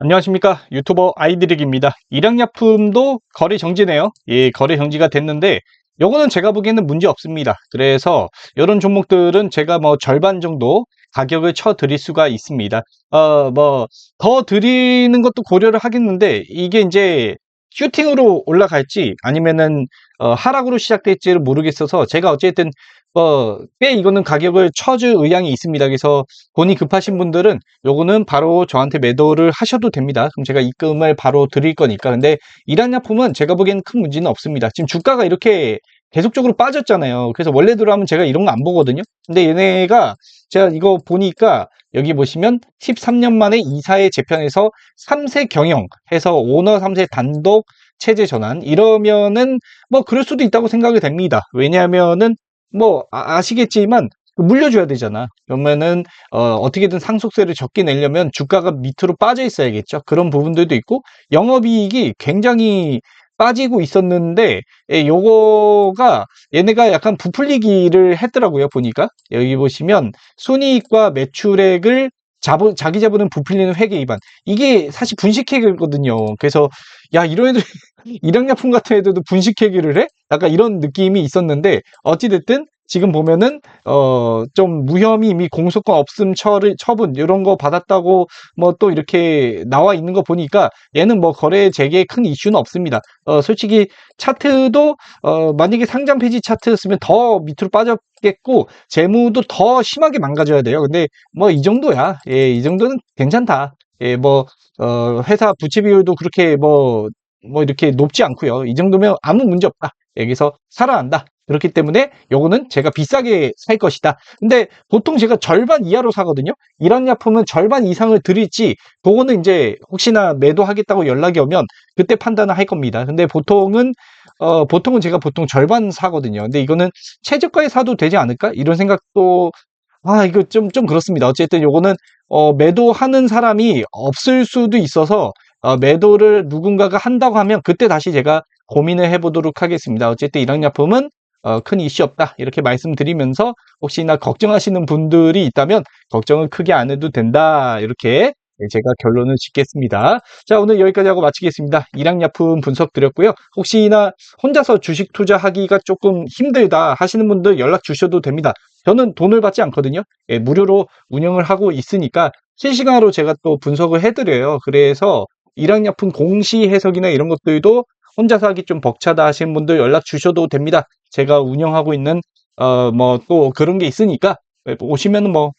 안녕하십니까. 유튜버 아이드릭입니다. 일양약품도 거래 정지네요. 예 거래 정지가 됐는데 요거는 제가 보기에는 문제 없습니다. 그래서 이런 종목들은 제가 뭐 절반 정도 가격을 쳐 드릴 수가 있습니다. 어 뭐 더 드리는 것도 고려를 하겠는데 이게 이제 슈팅으로 올라갈지 아니면은 어, 하락으로 시작될지를 모르겠어서 제가 어쨌든 어, 꽤 이거는 가격을 쳐줄 의향이 있습니다. 그래서 돈이 급하신 분들은 요거는 바로 저한테 매도를 하셔도 됩니다. 그럼 제가 입금을 바로 드릴 거니까. 근데 이란 약품은 제가 보기에는 큰 문제는 없습니다. 지금 주가가 이렇게 계속적으로 빠졌잖아요. 그래서 원래대로 하면 제가 이런 거 안 보거든요. 근데 얘네가 제가 이거 보니까 여기 보시면 13년 만에 이사의 재편에서 3세 경영 해서 오너 3세 단독 체제 전환 이러면은 뭐 그럴 수도 있다고 생각이 됩니다. 왜냐하면은 뭐 아, 시겠지만 물려줘야 되잖아. 그러면은 어, 어떻게든 상속세를 적게 내려면 주가가 밑으로 빠져 있어야겠죠. 그런 부분들도 있고 영업이익이 굉장히 빠지고 있었는데 예, 요거가 얘네가 약간 부풀리기를 했더라고요. 보니까 여기 보시면 순이익과 매출액을 자본, 자기 자본은 부풀리는 회계 위반. 이게 사실 분식회계거든요. 그래서 야 이런 애들 일양약품 같은 애들도 분식회계를 해? 약간 이런 느낌이 있었는데 어찌됐든 지금 보면은 어 좀 무혐의 이미 공소권 없음 처를 처분 이런 거 받았다고 뭐 또 이렇게 나와 있는 거 보니까 얘는 뭐 거래 재개에 큰 이슈는 없습니다. 어 솔직히 차트도 어 만약에 상장 폐지 차트였으면 더 밑으로 빠졌겠고 재무도 더 심하게 망가져야 돼요. 근데 뭐 이 정도야. 예, 이 정도는 괜찮다. 예, 뭐 어, 회사 부채 비율도 그렇게 뭐, 뭐 이렇게 높지 않고요. 이 정도면 아무 문제 없다. 여기서 살아난다. 그렇기 때문에 요거는 제가 비싸게 살 것이다. 근데 보통 제가 절반 이하로 사거든요. 이런 약품은 절반 이상을 드릴지 그거는 이제 혹시나 매도하겠다고 연락이 오면 그때 판단을 할 겁니다. 근데 보통은 어 보통은 제가 보통 절반 사거든요. 근데 이거는 최저가에 사도 되지 않을까? 이런 생각도 아, 이거 좀, 좀 그렇습니다. 어쨌든 요거는, 어, 매도하는 사람이 없을 수도 있어서, 어, 매도를 누군가가 한다고 하면 그때 다시 제가 고민을 해보도록 하겠습니다. 어쨌든 이런 약품은, 어, 큰 이슈 없다. 이렇게 말씀드리면서 혹시나 걱정하시는 분들이 있다면 걱정을 크게 안 해도 된다. 이렇게 제가 결론을 짓겠습니다. 자, 오늘 여기까지 하고 마치겠습니다. 일양약품 분석 드렸고요. 혹시나 혼자서 주식 투자하기가 조금 힘들다 하시는 분들 연락 주셔도 됩니다. 저는 돈을 받지 않거든요. 예, 무료로 운영을 하고 있으니까 실시간으로 제가 또 분석을 해드려요. 그래서 일양약품 공시 해석이나 이런 것들도 혼자서 하기 좀 벅차다 하시는 분들 연락 주셔도 됩니다. 제가 운영하고 있는 어 뭐 또 그런 게 있으니까 오시면은 뭐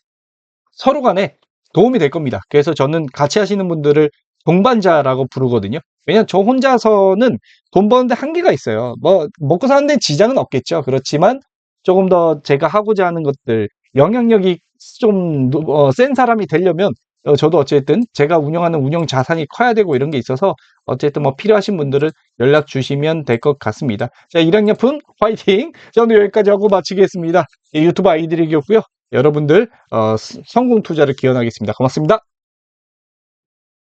서로 간에 도움이 될 겁니다. 그래서 저는 같이 하시는 분들을 동반자라고 부르거든요. 왜냐면 저 혼자서는 돈 버는데 한계가 있어요. 뭐 먹고 사는데 지장은 없겠죠. 그렇지만 조금 더 제가 하고자 하는 것들 영향력이 좀 어, 센 사람이 되려면 어, 저도 어쨌든 제가 운영하는 운영 자산이 커야 되고 이런 게 있어서 어쨌든 뭐 필요하신 분들은 연락 주시면 될 것 같습니다. 자, 일양약품 화이팅! 자, 오늘 여기까지 하고 마치겠습니다. 예, 유튜브 아이들이었고요. 여러분들 어, 성공 투자를 기원하겠습니다. 고맙습니다.